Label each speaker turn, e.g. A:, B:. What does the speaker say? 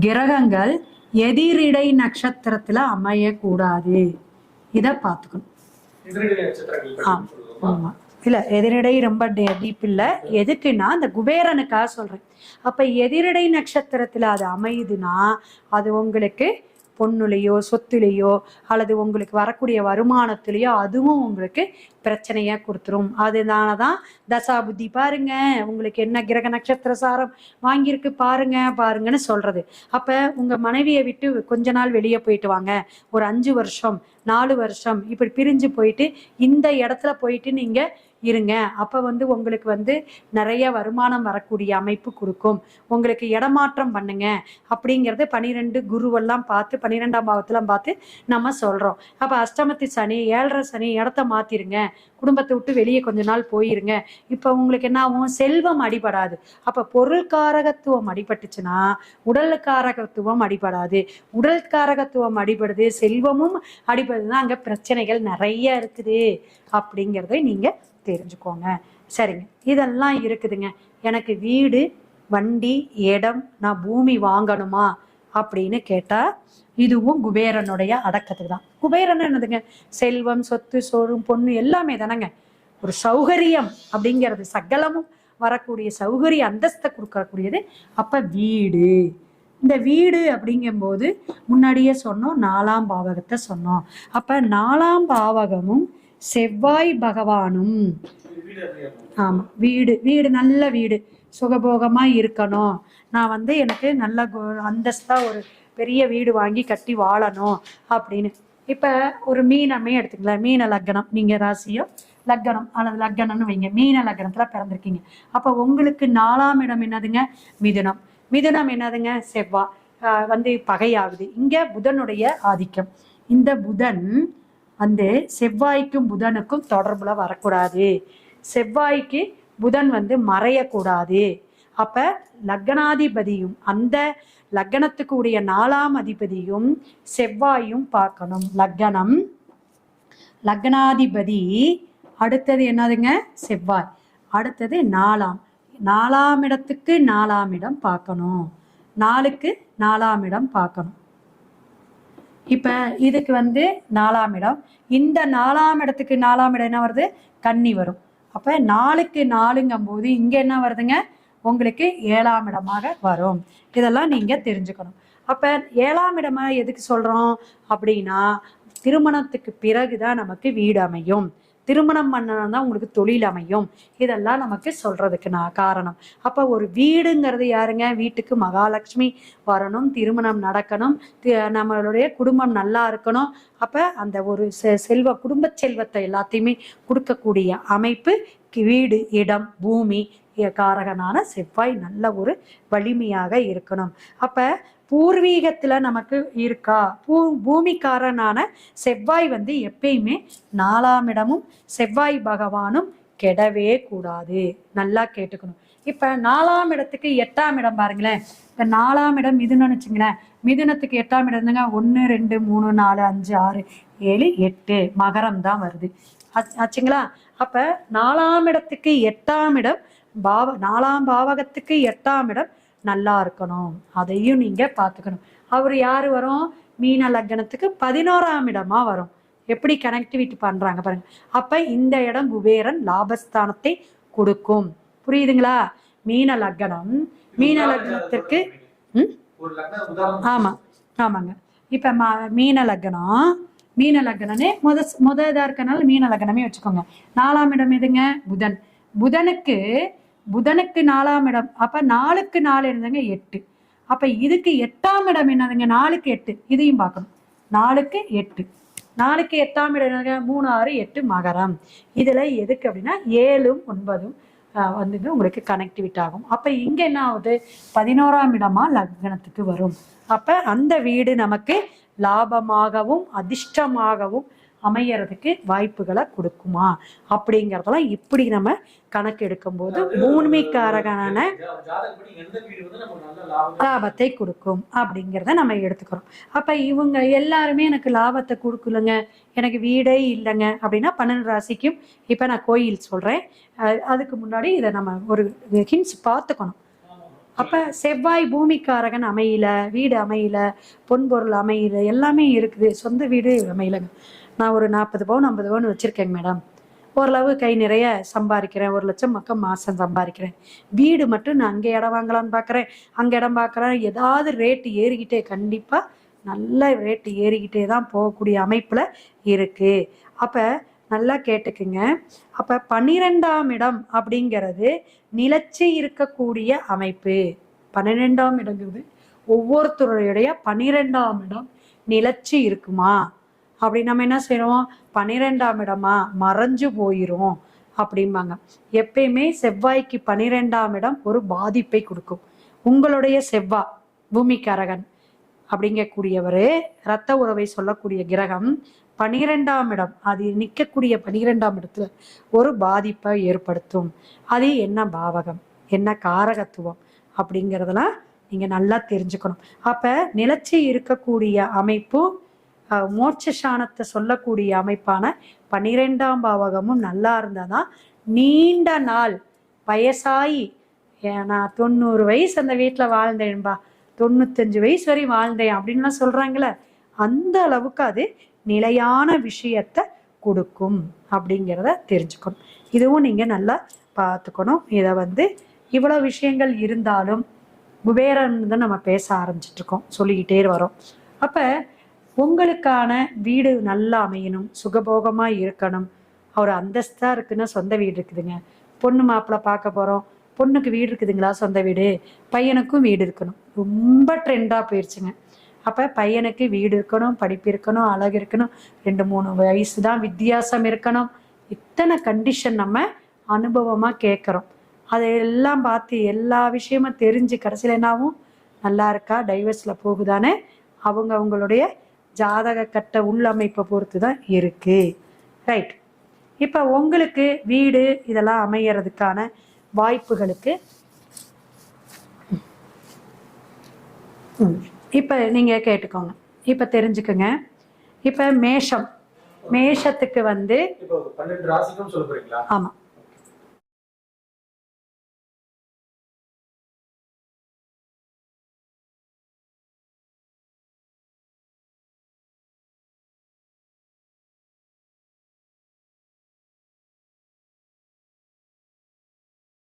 A: கிரகங்கள் எதிரிடை நட்சத்திரத்துல அமையக்கூடாது. இதை பார்த்துக்கணும்? ஆமா. இல்ல எதிரிடை ரொம்ப டீப் இல்ல. எதுக்குன்னா அந்த குபேரனுக்காக சொல்றேன். அப்ப எதிரிடை நட்சத்திரத்துல அது அமையுதுன்னா அது உங்களுக்கு பொண்ணுலையோ சொத்துலேயோ அல்லது உங்களுக்கு வரக்கூடிய வருமானத்திலேயோ அதுவும் உங்களுக்கு பிரச்சனையாக கொடுத்துரும். அதனால தான் தசா புத்தி பாருங்க. உங்களுக்கு என்ன கிரக நட்சத்திர சாரம் வாங்கியிருக்கு பாருங்க பாருங்கன்னு சொல்றது. அப்போ உங்கள் மனைவியை விட்டு கொஞ்ச நாள் வெளியே போயிட்டு வாங்க. ஒரு அஞ்சு வருஷம் நாலு வருஷம். இப்படி பிரிஞ்சு போயிட்டு இந்த இடத்துல போயிட்டு நீங்க இருங்க. அப்ப வந்து உங்களுக்கு வந்து நிறைய வருமானம் வரக்கூடிய அமைப்பு கொடுக்கும். உங்களுக்கு இடமாற்றம் பண்ணுங்க. அப்படிங்கறது பனிரெண்டு குருவெல்லாம் பார்த்து பன்னிரெண்டாம் பாவத்தெல்லாம் பார்த்து நம்ம சொல்றோம். அப்ப அஷ்டமத்து சனி ஏழரை சனி இடத்த மாத்திருங்க. குடும்பத்தை விட்டு வெளியே கொஞ்ச நாள் போயிருங்க. இப்ப உங்களுக்கு என்ன ஆகும்? செல்வம் அடிபடாது. அப்ப பொருள் காரகத்துவம் அடிபட்டுச்சுன்னா உடல் காரகத்துவம் அடிபடாது. உடல் காரகத்துவம் அடிபடுது செல்வமும் அடிபடுதுன்னா அங்கே பிரச்சனைகள் நிறைய இருக்குது அப்படிங்கிறத நீங்கள் தெரிஞ்சுக்கோங்க. சரிங்க. இதெல்லாம் இருக்குதுங்க. எனக்கு வீடு வண்டி இடம் நான் பூமி வாங்கணுமா அப்படின்னு கேட்டால் இதுவும் குபேரனுடைய அடக்கத்துக்கு தான் குபேரன் என்னதுங்க? செல்வம் சொத்து சோறும் பொண்ணு எல்லாமே தானங்க. ஒரு சௌகரியம் அப்படிங்கிறது சகலமும் வரக்கூடிய சௌகரிய அந்தஸ்தை கொடுக்கக்கூடியது அப்போ வீடு. இந்த வீடு அப்படிங்கும்போது முன்னாடியே சொன்னோம் நாலாம் பாவகத்தை சொன்னோம். அப்ப நாலாம் பாவகமும் செவ்வாய் பகவானும். ஆமா வீடு வீடு நல்ல வீடு. சுகபோகமா இருக்கணும். நான் வந்து எனக்கு நல்ல கோ- அந்தஸ்தா ஒரு பெரிய வீடு வாங்கி கட்டி வாழணும் அப்படின்னு. இப்ப ஒரு மீனமே எடுத்துக்கலாம் மீன லக்னம். நீங்க ராசியோ லக்னம். அல்லது லக்னம்னு வைங்க. மீன லக்னத்துல பிறந்திருக்கீங்க. அப்ப உங்களுக்கு நாலாம் இடம் என்னதுங்க? மிதுனம். மிதுனம் என்னதுங்க? செவ்வாய் வந்து பகையாகுது. இங்க புதனுடைய ஆதிக்கம். இந்த புதன் வந்து செவ்வாய்க்கும் புதனுக்கும் தொடர்புல வரக்கூடாது. செவ்வாய்க்கு புதன் வந்து மறையக்கூடாது. அப்ப லக்னாதிபதியும் அந்த லக்னத்துக்கு உடைய நாலாம் அதிபதியும் செவ்வாயும் பார்க்கணும். லக்னம் லக்னாதிபதி அடுத்தது என்னதுங்க? செவ்வாய். அடுத்தது நாலாம். நாலாம் இடத்துக்கு நாலாம் இடம் பார்க்கணும். நாலுக்கு நாலாம் இடம் பார்க்கணும். இப்ப இதுக்கு வந்து நாலாம் இடம். இந்த நாலாம் இடத்துக்கு நாலாம் இடம் என்ன வருது? கன்னி வரும். அப்ப நாலுக்கு நாலுங்கும் போது இங்க என்ன வருதுங்க? உங்களுக்கு ஏழாம் இடமாக வரும். இதெல்லாம் நீங்க தெரிஞ்சுக்கணும். அப்ப ஏழாம் இடமா எதுக்கு சொல்றோம்? அப்படின்னா திருமணத்துக்கு பிறகுதான் நமக்கு வீடு அமையும். திருமணம் பண்ணணும் தான் உங்களுக்கு தொழில் அமையும். இதெல்லாம் நமக்கு சொல்றதுக்கு நான் காரணம். அப்ப ஒரு வீடுங்கிறது யாருங்க? வீட்டுக்கு மகாலட்சுமி வரணும் திருமணம் நடக்கணும் தி- நம்மளுடைய குடும்பம் நல்லா இருக்கணும். அப்ப அந்த ஒரு செ- செல்வ குடும்ப செல்வத்தை எல்லாத்தையுமே கொடுக்கக்கூடிய அமைப்பு வீடு இடம் பூமி காரகனான செவ்வாய் நல்ல ஒரு வலிமையாக இருக்கணும். அப்போ பூர்வீகத்தில் நமக்கு இருக்கா? பூ பூமிக்காரனான செவ்வாய் வந்து எப்பயுமே நாலாம் இடமும் செவ்வாய் பகவானும் கெடவே கூடாது. நல்லா கேட்டுக்கணும். இப்போ நாலாம் இடத்துக்கு எட்டாம் இடம் பாருங்களேன். இப்போ நாலாம் இடம் மிதுன்னு வச்சுங்களேன். மிதுனத்துக்கு எட்டாம் இடம் இருந்துங்க ஒன்று ரெண்டு மூணு நாலு அஞ்சு ஆறு ஏழு எட்டு மகரம் தான் வருது. ஆச்சுங்களா? அப்போ நாலாம் இடத்துக்கு எட்டாம் இடம் பாவ நாலாம் பாவகத்துக்கு எட்டாம் இடம் நல்லா இருக்கணும். அதையும் நீங்க பார்த்துக்கணும். அவர் யாரு வரும்? மீன லக்னத்துக்கு பதினோராம் இடமா வரும். எப்படி கனெக்டிவிட்டி பண்றாங்க பாருங்க. அப்ப இந்த இடம் குபேரன் லாபஸ்தானத்தை கொடுக்கும். புரியுதுங்களா? மீன லக்னம் மீன லக்னத்திற்கு ம்?
B: ஒரு லக்ன உதாரணம்
A: ஆமா ஆமாங்க. இப்ப ம- மீன லக்னம் மீன லக்னனே முத முத இதா இருக்கனால மீன லக்னமே வச்சுக்கோங்க. நாலாம் இடம் எதுங்க? புதன். புதனுக்கு புதனுக்கு நாலாம் இடம். அப்ப நாலுக்கு நாலு இருந்தங்க எட்டு. அப்ப இதுக்கு எட்டாம் இடம் என்னதுங்க? நாலுக்கு எட்டு. இதையும் பார்க்கணும். நாலுக்கு எட்டு. நாலுக்கு எட்டாம் இடம் என்னதுங்க? மூணு ஆறு எட்டு மகரம். இதுல எதுக்கு அப்படின்னா ஏழும் ஒன்பதும் வந்துங்க உங்களுக்கு கனெக்டிவிட் ஆகும். அப்ப இங்க என்ன ஆகுது? பதினோராம் இடமா லக்னத்துக்கு வரும். அப்ப அந்த வீடு நமக்கு லாபமாகவும் அதிர்ஷ்டமாகவும் அமையறதுக்கு வாய்ப்புகளை கொடுக்குமா? அப்படிங்கறதெல்லாம் இப்படி நம்ம கணக்கு எடுக்கும்போது பூமிக்காரகனான லாபத்தை கொடுக்கும் அப்படிங்கிறத நம்ம எடுத்துக்கிறோம். அப்ப இவங்க எல்லாருமே எனக்கு லாபத்தை கொடுக்கலங்க எனக்கு வீடே இல்லைங்க அப்படின்னா பன்னெண்டு ராசிக்கும் இப்ப நான் கோயில் சொல்றேன். அஹ் அதுக்கு முன்னாடி இதை நம்ம ஒரு ஹிண்ட்ஸ் பார்த்துக்கணும். அப்ப செவ்வாய் பூமிக்காரகன் அமையல வீடு அமையல பொன்பொருள் அமையல எல்லாமே இருக்குது. சொந்த வீடு அமையலங்க. நான் ஒரு நாற்பது பவுன் ஐம்பது பவுன் வச்சுருக்கேங்க மேடம். ஓரளவு கை நிறைய சம்பாதிக்கிறேன். ஒரு லட்சம் மக்கள் மாதம் சம்பாதிக்கிறேன். வீடு மட்டும் நான் அங்கே இடம் வாங்கலாம்னு பார்க்குறேன் அங்கே இடம் பார்க்குறேன் ஏதாவது ரேட்டு ஏறிக்கிட்டே கண்டிப்பாக நல்ல ரேட்டு ஏறிக்கிட்டே தான் போகக்கூடிய அமைப்பில் இருக்குது அப்போ நல்லா கேட்டுக்குங்க. அப்போ பன்னிரெண்டாம் இடம் அப்படிங்கிறது நிலச்சி இருக்கக்கூடிய அமைப்பு. பன்னிரெண்டாம் இடங்கிறது ஒவ்வொருத்தருடைய பன்னிரெண்டாம் இடம் நிலச்சி இருக்குமா? அப்படி நம்ம என்ன செய்யறோம் பன்னிரெண்டாம் இடமா மறைஞ்சு போயிரும் அப்படிம்பாங்க. எப்பயுமே செவ்வாய்க்கு பன்னிரெண்டாம் இடம் ஒரு பாதிப்பை கொடுக்கும். உங்களுடைய செவ்வாய் பூமிக்காரகன் அப்படிங்கக்கூடியவர் இரத்த உறவை சொல்லக்கூடிய கிரகம் பனிரெண்டாம் இடம். அது நிற்கக்கூடிய பனிரெண்டாம் இடத்துல ஒரு பாதிப்பை ஏற்படுத்தும். அது என்ன பாவகம்? என்ன காரகத்துவம்? அப்படிங்கிறதெல்லாம் நீங்கள் நல்லா தெரிஞ்சுக்கணும். அப்போ நிலச்சி இருக்கக்கூடிய அமைப்பு மோட்சசானத்தை சொல்லக்கூடிய அமைப்பான பன்னிரெண்டாம் பாவகமும் நல்லா இருந்தால் தான் நீண்ட நாள் வயசாகி ஏன் நான் தொண்ணூறு வயசு அந்த வீட்டில் வாழ்ந்தேன்பா தொண்ணூத்தஞ்சு வயசு வரை வாழ்ந்தேன் அப்படின்லாம் சொல்கிறாங்களே அந்த அளவுக்கு அது நிலையான விஷயத்தை கொடுக்கும் அப்படிங்கிறத தெரிஞ்சுக்கணும். இதுவும் நீங்கள் நல்லா பார்த்துக்கணும். இதை வந்து இவ்வளோ விஷயங்கள் இருந்தாலும் குபேரன் தான் நம்ம பேச ஆரம்பிச்சிட்டு இருக்கோம். சொல்லிக்கிட்டே வரோம். அப்போ உங்களுக்கான வீடு நல்லா அமையணும் சுகபோகமாக இருக்கணும். அவர் அந்தஸ்தாக இருக்குன்னா சொந்த வீடு இருக்குதுங்க. பொண்ணு மாப்பிள்ளை பார்க்க போகிறோம் பொண்ணுக்கு வீடு இருக்குதுங்களா சொந்த வீடு? பையனுக்கும் வீடு இருக்கணும். ரொம்ப ட்ரெண்டாக போயிடுச்சுங்க அப்போ பையனுக்கு வீடு இருக்கணும் படிப்பு இருக்கணும் அழகு இருக்கணும். ரெண்டு மூணு வயசு தான் வித்தியாசம் இருக்கணும். இத்தனை கண்டிஷன் நம்ம அனுபவமாக கேட்குறோம். அதையெல்லாம் பார்த்து எல்லா விஷயமும் தெரிஞ்சு கடைசியில் என்னாவும் நல்லா இருக்கா? டைவர்ஸில் போகுதானே அவங்க அவங்களுடைய ஜாதக கட்ட உள்ளமைப்பை பொறுத்து தான் இருக்குது ரைட் இப்போ உங்களுக்கு வீடு இதெல்லாம் அமையறதுக்கான வாய்ப்புகளுக்கு இப்போ நீங்கள் கேட்டுக்கோங்க. இப்போ தெரிஞ்சுக்கோங்க. இப்போ மேஷம். மேஷத்துக்கு வந்து ஆமாம்